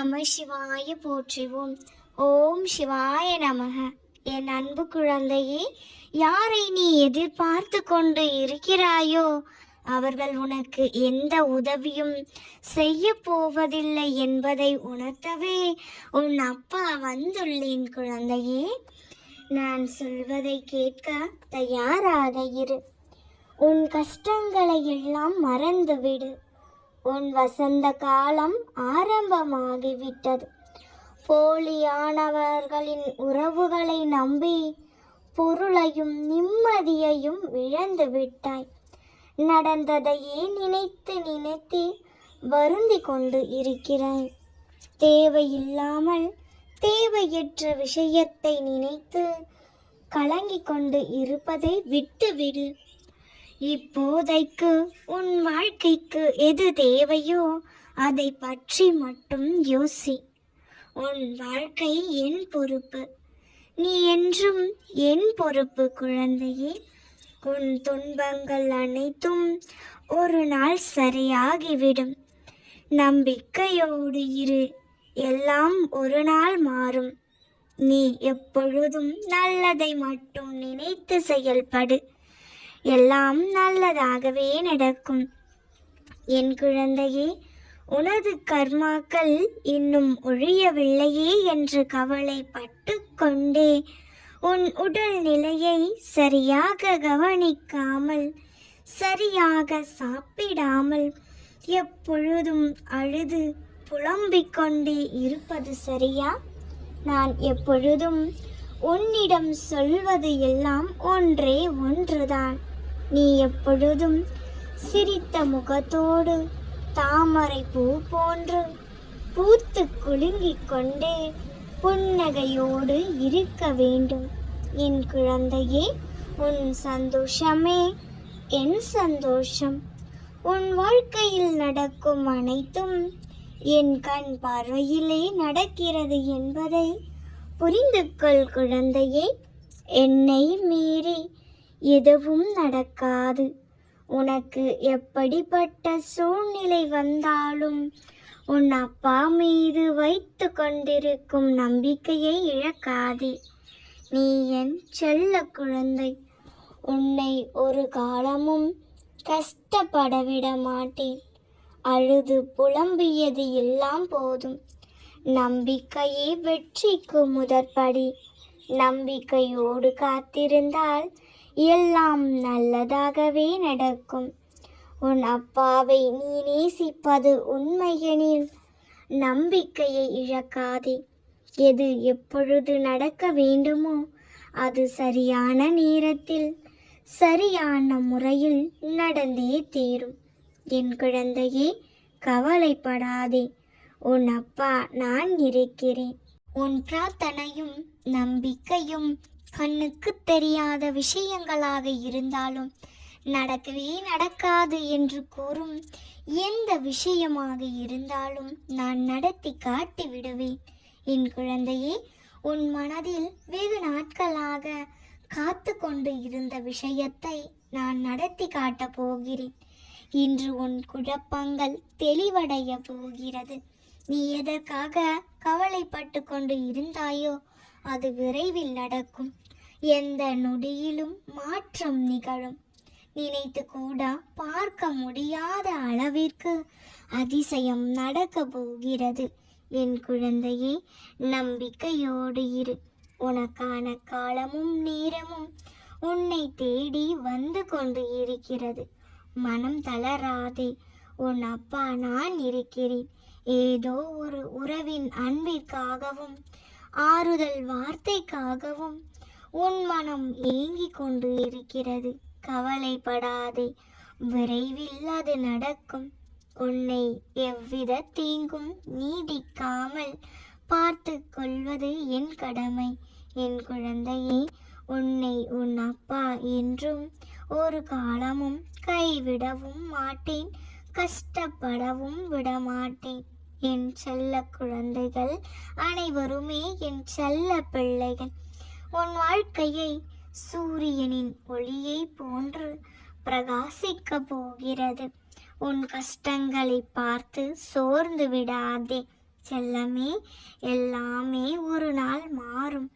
நம சிவாய போற்றுவோம். ஓம் சிவாய நமக. என் அன்பு குழந்தையே யாரை நீ எதிர்பார்த்து கொண்டு இருக்கிறாயோ அவர்கள் உனக்கு எந்த உதவியும் செய்ய போவதில்லை என்பதை உணர்த்தவே உன் அப்பா வந்துள்ளேன் குழந்தையே. நான் சொல்வதை கேட்க தயாராக இரு. உன் கஷ்டங்களை எல்லாம் மறந்துவிடு. உன் வசந்த காலம் ஆரம்பமாகிவிட்டது. போலியானவர்களின் உறவுகளை நம்பி பொருளையும் நிம்மதியையும் இழந்து விட்டாய். நடந்ததையே நினைத்து நினைத்து வருந்தி கொண்டு இருக்கிறாய்? தேவையில்லாமல் தேவையற்ற விஷயத்தை நினைத்து கலங்கிக் கொண்டு இருப்பதை விட்டுவிடு. இப்போதைக்கு உன் வாழ்க்கைக்கு எது தேவையோ அதை பற்றி மட்டும் யோசி. உன் வாழ்க்கை என் பொறுப்பு. நீ என்றும் என் பொறுப்பு குழந்தையே. உன் துன்பங்கள் அனைத்தும் ஒரு நாள் சரியாகிவிடும். நம்பிக்கையோடு இரு. எல்லாம் ஒரு நாள் மாறும். நீ எப்பொழுதும் நல்லதை மட்டும் நினைத்து செயல்படு. எல்லாம் நல்லதாகவே நடக்கும். என் குழந்தையே உனது கர்மாக்கள் இன்னும் ஒழியவில்லையே என்று கவலைப்பட்டு கொண்டே உன் உடல் நிலையை சரியாக கவனிக்காமல் சரியாக சாப்பிடாமல் எப்பொழுதும் அழுது புலம்பிக் கொண்டே இருப்பது சரியா? நான் எப்பொழுதும் உன்னிடம் சொல்வது எல்லாம் ஒன்றே ஒன்றுதான். நீ எப்பொழுதும் சிரித்த முகத்தோடு தாமரை பூ போன்று பூத்து குலுங்கிக் கொண்டே புன்னகையோடு இருக்க வேண்டும். என் குழந்தையே உன் சந்தோஷமே என் சந்தோஷம். உன் வாழ்க்கையில் நடக்கும் அனைத்தும் என் கண் பார்வையிலே நடக்கிறது என்பதை புரிந்து கொள் குழந்தையே. என்னை மீறி எதுவும் நடக்காது. உனக்கு எப்படிப்பட்ட சூழ்நிலை வந்தாலும் உன் அப்பா மீது வைத்து கொண்டிருக்கும் நம்பிக்கையை இழக்காதே. நீ என் செல்ல குழந்தை. உன்னை ஒரு காலமும் கஷ்டப்பட விட மாட்டேன். அழுது புலம்பியது எல்லாம் போதும். நம்பிக்கையே வெற்றிக்கு முதற்படி. நம்பிக்கையோடு காத்திருந்தால் எல்லாம் நல்லதாகவே நடக்கும். உன் அப்பாவை நீ நேசிப்பது உண்மையெனில் நம்பிக்கையை இழக்காதே. எது எப்பொழுது நடக்க வேண்டுமோ அது சரியான நேரத்தில் சரியான முறையில் நடந்தே தீரும். என் குழந்தையே கவலைப்படாதே. உன் அப்பா நான் இருக்கிறேன். உன் பிரார்த்தனையும் நம்பிக்கையும் கண்ணுக்கு தெரியாத விஷயங்களாக இருந்தாலும் நடக்கவே நடக்காது என்று கூறும் எந்த விஷயமாக இருந்தாலும் நான் நடத்தி காட்டி விடுவேன். என் குழந்தையே உன் மனதில் வெகு நாட்களாக காத்து கொண்டு இருந்த விஷயத்தை நான் நடத்தி காட்டப் போகிறேன். இன்று உன் குழப்பங்கள் தெளிவடைய போகிறது. நீ எதற்காக கவலைப்பட்டு கொண்டு இருந்தாயோ அது விரைவில் நடக்கும். எந்த நொடியிலும் மாற்றம் நிகழும். நினைத்து கூட பார்க்க முடியாத அளவிற்கு அதிசயம் நடக்க போகிறது. என் குழந்தையே நம்பிக்கையோடு இரு. உனக்கான காலமும் நேரமும் உன்னை தேடி வந்து கொண்டு இருக்கிறது. மனம் தளராதே. உன் அப்பா நான் இருக்கிறேன். ஏதோ ஒரு உறவின் அன்பிற்காகவும் ஆறுதல் வார்த்தைக்காகவும் உன் மனம் ஏங்கிக் கொண்டு இருக்கிறது. கவலைப்படாதே விரைவில் அது நடக்கும். உன்னை எவ்வித தீங்கும் நீடிக்காமல் பார்த்து கொள்வது என் கடமை. என் குழந்தையே உன்னை உன் அப்பா என்றும் ஒரு காலமும் கைவிடவும் மாட்டேன். கஷ்டப்படவும் விடமாட்டேன். என் செல்ல குழந்தைகள் அனைவருமே என் செல்ல பிள்ளைகள். உன் வாழ்க்கையை சூரியனின் ஒளியை போன்று பிரகாசிக்க போகிறது. உன் கஷ்டங்களை பார்த்து சோர்ந்து விடாதே. செல்லமே எல்லாமே ஒரு நாள் மாறும்.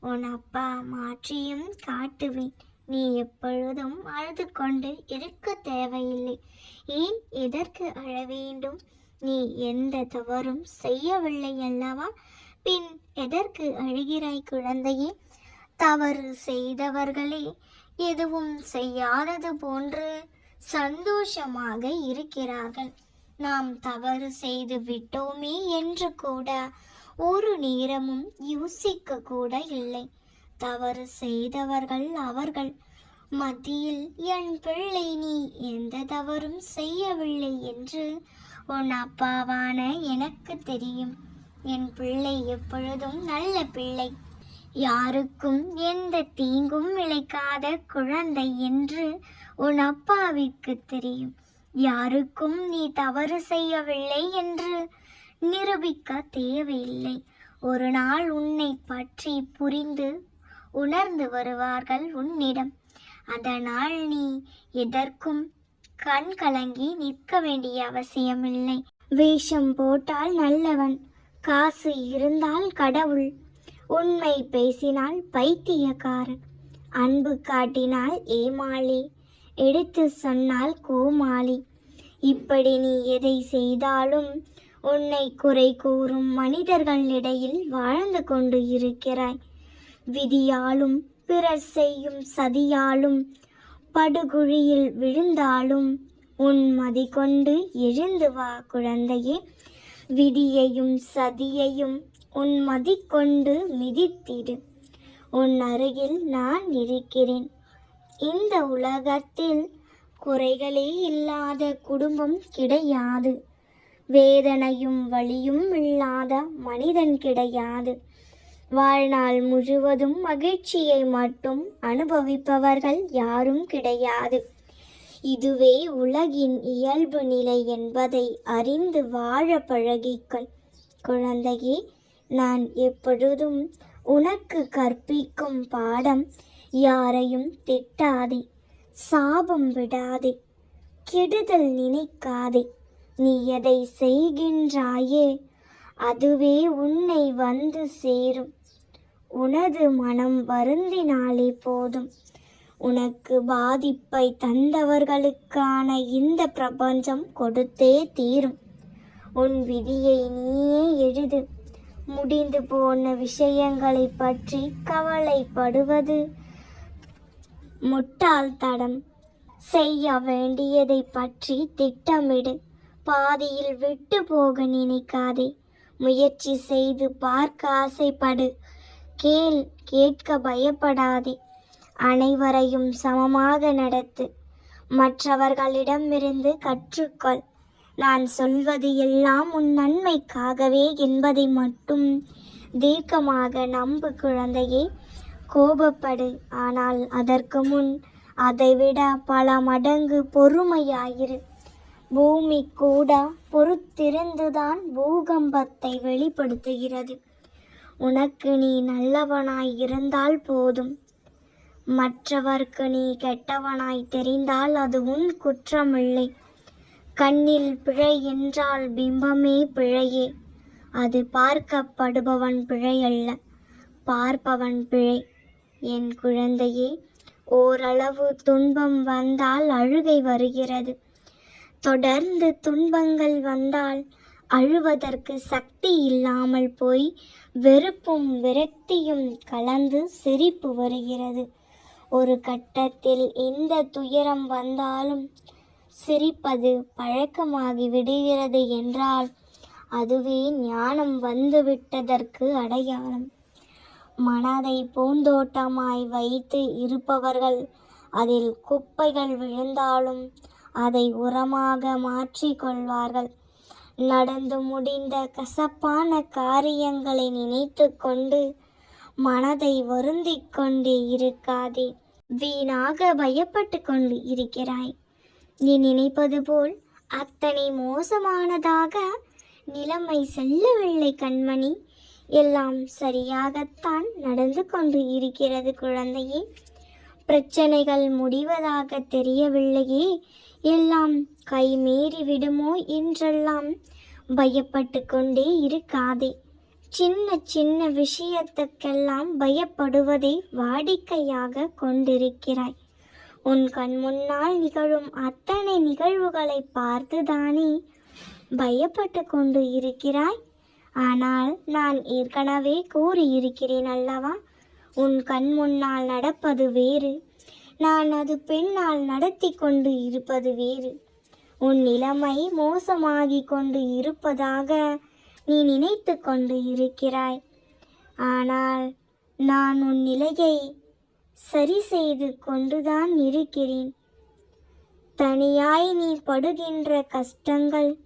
உன் அப்பா மாற்றியும் காட்டுவேன். நீ எப்பொழுதும் அழுது கொண்டு இருக்க தேவையில்லை. ஏன் எதற்கு அழ வேண்டும்? நீ எந்த தவறும் செய்யவில்லை அல்லவா? பின் எதற்கு அழுகிறாய் குழந்தையே? தவறு செய்தவர்களே எதுவும் செய்யாதது போன்று சந்தோஷமாக இருக்கிறார்கள். நாம் தவறு செய்து விட்டோமே என்று கூட ஒரு நேரமும் யோசிக்க கூட இல்லை. தவறு செய்தவர்கள் அவர்கள். மத்தியில் என் பிள்ளை நீ எந்த தவறும் செய்யவில்லை என்று உன் அப்பாவான எனக்கு தெரியும். என் பிள்ளை எப்பொழுதும் நல்ல பிள்ளை. யாருக்கும் எந்த தீங்கும் இழைக்காத குழந்தை என்று உன் அப்பாவிற்கு தெரியும். யாருக்கும் நீ தவறு செய்யவில்லை என்று நிரூபிக்க தேவையில்லை. ஒரு நாள் உன்னை பற்றி புரிந்து உணர்ந்து வருவார்கள் உன்னிடம். அதனால் நீ எதற்கும் கண் கலங்கி நிற்க வேண்டிய அவசியமில்லை. வேஷம் போட்டால் நல்லவன். காசு இருந்தால் கடவுள். உண்மை பேசினால் பைத்தியக்காரன். அன்பு காட்டினால் ஏமாளி. எடுத்து சொன்னால் கோமாளி. இப்படி நீ எதை செய்தாலும் உன்னை குறை கூறும் மனிதர்களிடையில் வாழ்ந்து கொண்டு இருக்கிறாய். விதியாலும் பிறர் செய்யும் சதியாலும் படுகுழியில் விழுந்தாலும் உன் மதி கொண்டு எழுந்து வா குழந்தையே. விடியையும் சதியையும் உன் மதி கொண்டு மிதித்திடு. உன் அருகில் நான் இருக்கிறேன். இந்த உலகத்தில் குறைகளே இல்லாத குடும்பம் கிடையாது. வேதனையும் வலியும் இல்லாத மனிதன் கிடையாது. வாழ்நாள் முழுவதும் மகிழ்ச்சியை மட்டும் அனுபவிப்பவர்கள் யாரும் கிடையாது. இதுவே உலகின் இயல்பு நிலை என்பதை அறிந்து வாழ பழகிக்கொள். குழந்தையே நான் எப்பொழுதும் உனக்கு கற்பிக்கும் பாடம் யாரையும் திட்டாதே சாபம் விடாதே கெடுதல் நினைக்காதே. நீ எதை செய்கின்றாயே அதுவே உன்னை வந்து சேரும். உனது மனம் வருந்தினாலே போதும். உனக்கு பாதிப்பை தந்தவர்களுக்கான இந்த பிரபஞ்சம் கொடுத்தே தீரும். உன் விதியை நீயே எழுது. முடிந்து போன விஷயங்களை பற்றி கவலைப்படுவது முட்டாள்தடம் செய்ய வேண்டியதை பற்றி திட்டமிடு. பாதியில் விட்டு போக நினைக்காதே. முயற்சி செய்து பார்க்க ஆசைப்படு. கேள் கேட்க பயப்படாதே. அனைவரையும் சமமாக நடத்து. மற்றவர்களிடமிருந்து கற்றுக்கொள். நான் சொல்வது எல்லாம் உன் நன்மைக்காகவே என்பதை மட்டும் தீர்க்கமாக நம்பு குழந்தையே. கோபப்படு. ஆனால் அதற்கு முன் அதைவிட பல மடங்கு பொறுமையாயிரு. பூமி கூட பொறுத்திருந்துதான் பூகம்பத்தை வெளிப்படுத்துகிறது. உனக்கு நீ நல்லவனாய் இருந்தால் போதும். மற்றவர்க்கு நீ கெட்டவனாய் தெரிந்தால் அது உன் குற்றமில்லை. கண்ணில் பிழை என்றால் பிம்பமே பிழையே. அது பார்க்கப்படுபவன் பிழை அல்ல பார்ப்பவன் பிழை. என் குழந்தையே ஓரளவு துன்பம் வந்தால் அழுகை வருகிறது. தொடர்ந்து துன்பங்கள் வந்தால் அழுவதற்கு சக்தி இல்லாமல் போய் வெறுப்பும் விரக்தியும் கலந்து சிரிப்பு வருகிறது. ஒரு கட்டத்தில் எந்த துயரம் வந்தாலும் சிரிப்பது பழக்கமாகி விடுகிறது என்றால் அதுவே ஞானம் வந்துவிட்டதற்கு அடையாளம். மனதை பூந்தோட்டமாய் வைத்து இருப்பவர்கள் அதில் குப்பைகள் விழுந்தாலும் அதை உரமாக மாற்றிக்கொள்வார்கள் கொள்வார்கள். நடந்து முடிந்த கசப்பான காரியங்களை நினைத்து கொண்டு மனதை வருந்திக் கொண்டே இருக்காதே. வீணாக பயப்பட்டு கொண்டு இருக்கிறாய். நீ நினைப்பது போல் அத்தனை மோசமானதாக நிலைமை செல்லவில்லை கண்மணி. எல்லாம் சரியாகத்தான் நடந்து கொண்டு இருக்கிறது குழந்தையே. பிரச்சனைகள் முடிவதாக தெரியவில்லையே. எல்லாம் கை மீறி விடுமோ என்றெல்லாம் பயப்பட்டு கொண்டே இருக்காதே. சின்ன சின்ன விஷயத்துக்கெல்லாம் பயப்படுவதை வாடிக்கையாக கொண்டிருக்கிறாய். உன் கண் முன்னால் நிகழும் அத்தனை நிகழ்வுகளை பார்த்துதானே பயப்பட்டு கொண்டு இருக்கிறாய். ஆனால் நான் ஏற்கனவே கூறியிருக்கிறேன் அல்லவா? உன் கண் முன்னால் நடப்பது வேறு. நான் அது பெண்ணால் நடத்தி கொண்டு இருப்பது வேறு. உன் நிலைமை மோசமாகிக் கொண்டு இருப்பதாக நீ நினைத்து கொண்டு இருக்கிறாய். ஆனால் நான் உன் நிலையை சரி செய்து கொண்டுதான் இருக்கிறேன். தனியாய் நீ படுகின்ற கஷ்டங்கள்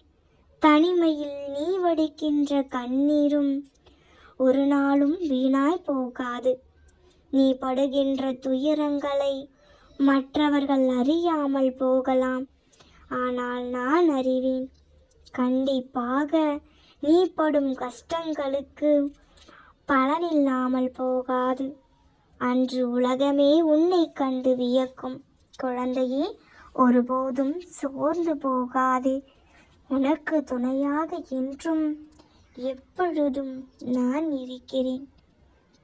தனிமையில் நீ வடிக்கின்ற கண்ணீரும் ஒரு நாளும் வீணாய் போகாது. நீ படுகின்ற துயரங்களை மற்றவர்கள் அறியாமல் போகலாம். ஆனால் நான் அறிவேன். கண்டிப்பாக நீ படும் கஷ்டங்களுக்கு பலனில்லாமல் போகாது. அன்று உலகமே உன்னை கண்டு வியக்கும். குழந்தையே ஒருபோதும் சோர்ந்து போகாதே. உனக்கு துணையாக என்றும் எப்பொழுதும் நான் இருக்கிறேன்.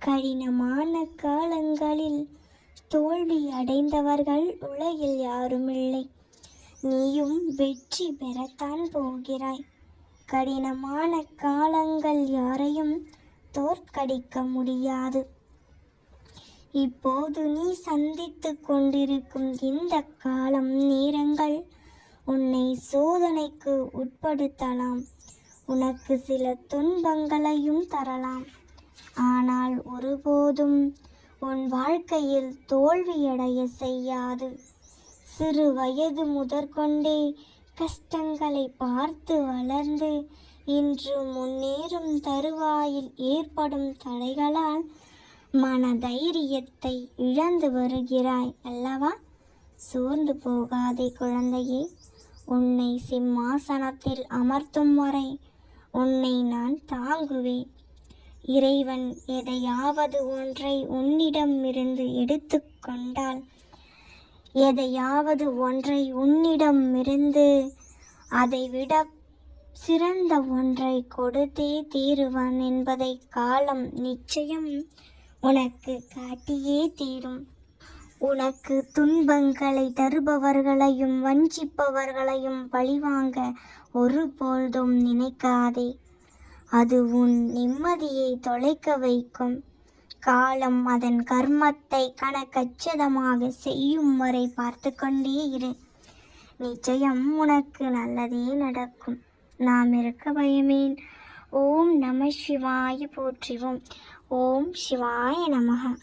கடினமான காலங்களில் தோல்வி அடைந்தவர்கள் உலகில் யாருமில்லை. நீயும் வெற்றி பெறத்தான் போகிறாய். கடினமான காலங்கள் யாரையும் தோற்கடிக்க முடியாது. இப்போது நீ சந்தித்து கொண்டிருக்கும் இந்த காலம் நேரங்கள் உன்னை சோதனைக்கு உட்படுத்தலாம். உனக்கு சில துன்பங்களையும் தரலாம். ஆனால் ஒருபோதும் உன் வாழ்க்கையில் தோல்வியடைய செய்யாது. சிறு வயது முதற்கொண்டே கஷ்டங்களை பார்த்து வளர்ந்து இன்று முன்னேறும் தருவாயில் ஏற்படும் தடைகளால் மனதைரியத்தை இழந்து வருகிறாய் அல்லவா? சோர்ந்து போகாதே குழந்தையே. உன்னை சிம்மாசனத்தில் அமர்த்தும் வரை உன்னை நான் தாங்குவேன். இறைவன் எதையாவது ஒன்றை உன்னிடமிருந்து எடுத்துக்கொண்டால் எதையாவது ஒன்றை உன்னிடமிருந்து அதைவிட சிறந்த ஒன்றை கொடுத்தே தீருவான் என்பதை காலம் நிச்சயம் உனக்கு காட்டியே தீரும். உனக்கு துன்பங்களை தருபவர்களையும் வஞ்சிப்பவர்களையும் பழிவாங்க ஒருபொழுதும் நினைக்காதே. அது உன் நிம்மதியை தொலைக்க வைக்கும். காலம் அதன் கர்மத்தை கணக்கச்சிதமாக செய்யும் வரை பார்த்து கொண்டே இரு. நிச்சயம் உனக்கு நல்லதே நடக்கும். நாம் இருக்க பயமேன். ஓம் நம சிவாய போற்றிவோம். ஓம் சிவாய நமக.